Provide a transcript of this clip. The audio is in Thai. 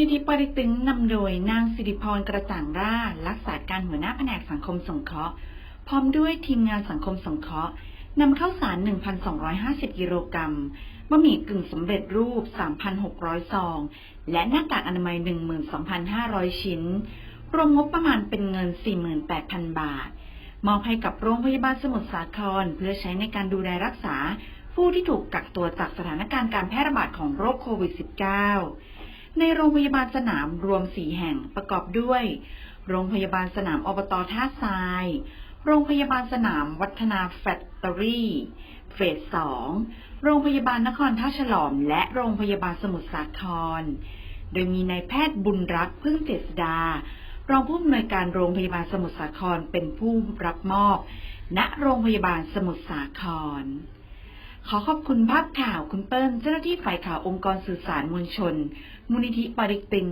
นิธิปริตึงนำโดยนางสิริพรกระจ่างร่ารักษาการหัวหน้าแผนกสังคมสงเคราะห์ พร้อมด้วยทีมงานสังคมสงเคราะห์นำเข้าวสาร 1,250 กิโลกรัมบะหมี่กึ่งสำเร็จรูป 3,600 ซอง และหน้ากากอนามัย 12,500 ชิ้น รวมงบประมาณเป็นเงิน 48,000 บาท มอบให้กับโรงพยาบาลสมุทรสาคร เพื่อใช้ในการดูแลรักษา ผู้ที่ถูกกักตัวจากสถานการณ์การแพร่ระบาดของโรคโควิด -19 ในโรงพยาบาลสนามรวม 4 แห่งประกอบด้วย โรงพยาบาลสนามอบตท่าทราย โรงพยาบาลสนามวัฒนาแฟคตอรี่เฟส2โรงพยาบาลนครท่าฉลอม และโรงพยาบาลสมุทรสาคร โดยมีนายแพทย์บุญรักษ์พึ่งเจษดารองผู้อำนวยการโรงพยาบาลสมุทรสาครเป็นผู้รับมอบ ณ โรงพยาบาลสมุทรสาคร ขอขอบคุณภาพข่าวคุณเปิ้ลเจ้าหน้าที่ฝ่ายข่าวองค์กรสื่อสารมวลชน มูลนิธิปาริกตึง